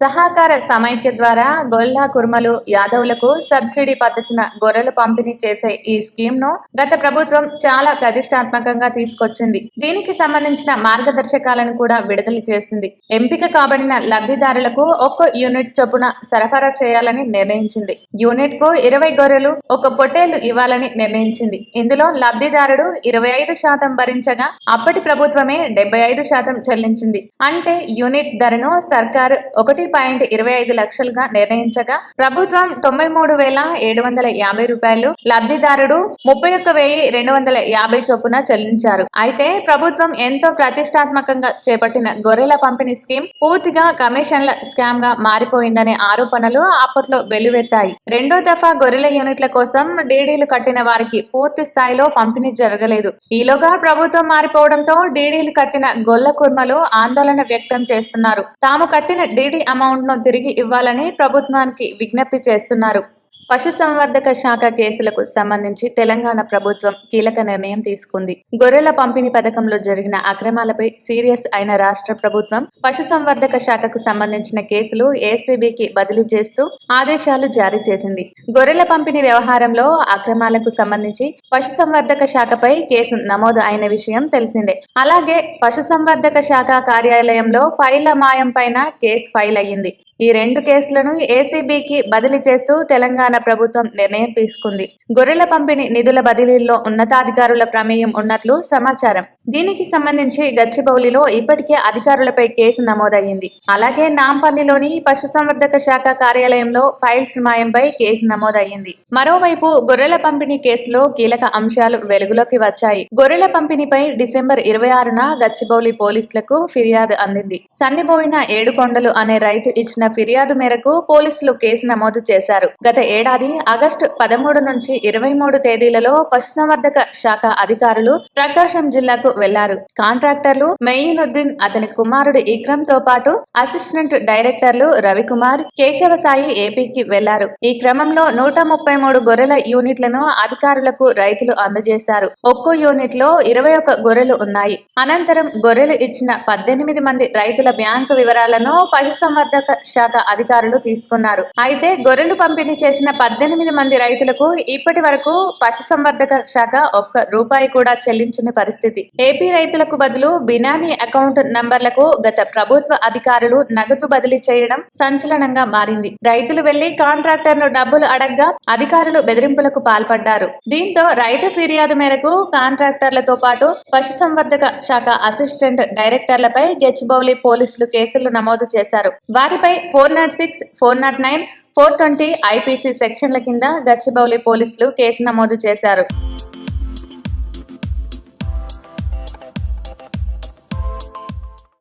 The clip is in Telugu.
సహకార సమైక్య ద్వారా గొల్లా కుర్మలు యాదవులకు సబ్సిడీ పద్ధతిన గొర్రెలు పంపిణీ చేసే ఈ స్కీమ్ను గత ప్రభుత్వం చాలా ప్రతిష్టాత్మకంగా తీసుకొచ్చింది. దీనికి సంబంధించిన మార్గదర్శకాలను కూడా విడుదల చేసింది. ఎంపిక కాబడిన లబ్ధిదారులకు ఒక్కో యూనిట్ చొప్పున సరఫరా చేయాలని నిర్ణయించింది. యూనిట్కు ఇరవై గొర్రెలు ఒక పొట్టేళ్ళు ఇవ్వాలని నిర్ణయించింది. ఇందులో లబ్ధిదారుడు ఇరవై ఐదు శాతం భరించగా అప్పటి ప్రభుత్వమే డెబ్బై ఐదు శాతం చెల్లించింది. అంటే యూనిట్ ధరను సర్కారు ఒకటి పాయింట్ ఇరవై ఐదు లక్షలుగా నిర్ణయించగా ప్రభుత్వం తొంభై మూడు వేల ఏడు వందల యాభై రూపాయలు లబ్ధిదారుడు ముప్పై ఒక్క వెయ్యి రెండు వందల యాభై చొప్పున చెల్లించారు. అయితే ప్రభుత్వం ఎంతో ప్రతిష్టాత్మకంగా చేపట్టిన గొర్రెల పంపిణీ స్కీమ్ పూర్తిగా కమిషన్ల స్కామ్గా మారిపోయిందనే ఆరోపణలు అప్పట్లో వెలువెత్తాయి రెండో దఫా గొర్రెల యూనిట్ల కోసం డీడీలు కట్టిన వారికి పూర్తి స్థాయిలో పంపిణీ జరగలేదు. ఈలోగా ప్రభుత్వం మారిపోవడంతో డీడీలు కట్టిన గొల్ల కుర్మలు ఆందోళన వ్యక్తం చేస్తున్నారు. తాము కట్టిన డీడీ అమౌంట్ను తిరిగి ఇవ్వాలని ప్రభుత్వానికి విజ్ఞప్తి చేస్తున్నారు. పశుసంవర్ధక శాఖ కేసులకు సంబంధించి తెలంగాణ ప్రభుత్వం కీలక నిర్ణయం తీసుకుంది. గొర్రెల పంపిణీ పథకంలో జరిగిన అక్రమాలపై సీరియస్ అయిన రాష్ట్ర ప్రభుత్వం పశుసంవర్ధక శాఖకు సంబంధించిన కేసులు ఏసీబీకి బదిలీ చేస్తూ ఆదేశాలు జారీ చేసింది. గొర్రెల పంపిణీ వ్యవహారంలో అక్రమాలకు సంబంధించి పశుసంవర్ధక శాఖపై కేసు నమోదు అయిన విషయం తెలిసిందే. అలాగే పశుసంవర్ధక శాఖ కార్యాలయంలో ఫైళ్ళ మాయం పైన కేసు ఫైల్ అయ్యింది. ఈ రెండు కేసులను ఏసీబీకి బదిలీ చేస్తూ తెలంగాణ ప్రభుత్వం నిర్ణయం తీసుకుంది. గొర్రెల పంపిణీ నిధుల బదిలీల్లో ఉన్నతాధికారుల ప్రమేయం ఉన్నట్లు సమాచారం. దీనికి సంబంధించి గచ్చిబౌలిలో ఇప్పటికే అధికారులపై కేసు నమోదయ్యింది. అలాగే నాంపల్లిలోని పశుసంవర్ధక శాఖ కార్యాలయంలో ఫైల్స్ మాయంపై కేసు నమోదయ్యింది. మరోవైపు గొర్రెల పంపిణీ కేసులో కీలక అంశాలు వెలుగులోకి వచ్చాయి. గొర్రెల పంపిణీపై డిసెంబర్ ఇరవై ఆరున గచ్చిబౌలి పోలీసులకు ఫిర్యాదు అందింది. సన్నిపోయిన ఏడుకొండలు అనే రైతు ఇచ్చిన ఫిర్యాదు మేరకు పోలీసులు కేసు నమోదు చేశారు. గత ఏడాది ఆగస్టు పదమూడు నుంచి ఇరవై మూడు తేదీలలో పశుసంవర్ధక శాఖ అధికారులు ప్రకాశం జిల్లాకు వెళ్ళారు. కాంట్రాక్టర్లు మెయినుద్దీన్ అతని కుమారుడు ఇక్రమ్తో పాటు అసిస్టెంట్ డైరెక్టర్లు రవికుమార్ కేశవసాయి ఏపీకి వెళ్ళారు. ఈ క్రమంలో నూట ముప్పై మూడు గొర్రెల యూనిట్లను అధికారులకు రైతులు అందజేశారు. ఒక్కో యూనిట్లో ఇరవై ఒక్క గొర్రెలు ఉన్నాయి. అనంతరం గొర్రెలు ఇచ్చిన పద్దెనిమిది మంది రైతుల బ్యాంకు వివరాలను పశుసంవర్ధక శాఖ అధికారులు తీసుకున్నారు. అయితే గొర్రెలు పంపిణీ చేసిన పద్దెనిమిది మంది రైతులకు ఇప్పటి వరకు పశుసంవర్ధక శాఖ ఒక్క రూపాయి కూడా చెల్లించని పరిస్థితి. ఏపీ రైతులకు బదులు బినామీ అకౌంట్ నంబర్లకు గత ప్రభుత్వ అధికారులు నగదు బదిలీ చేయడం సంచలనంగా మారింది. రైతులు వెళ్ళి కాంట్రాక్టర్ను డబ్బులు అడగ్గా అధికారులు బెదిరింపులకు పాల్పడ్డారు. దీంతో రైతు ఫిర్యాదు మేరకు కాంట్రాక్టర్లతో పాటు పశుసంవర్ధక శాఖ అసిస్టెంట్ డైరెక్టర్లపై గెచ్చిబౌలి పోలీసులు కేసులు నమోదు చేశారు. వారిపై four nought six four nought nine four twenty IPC సెక్షన్ల కింద గచ్చిబౌలి పోలీసులు కేసు నమోదు చేశారు.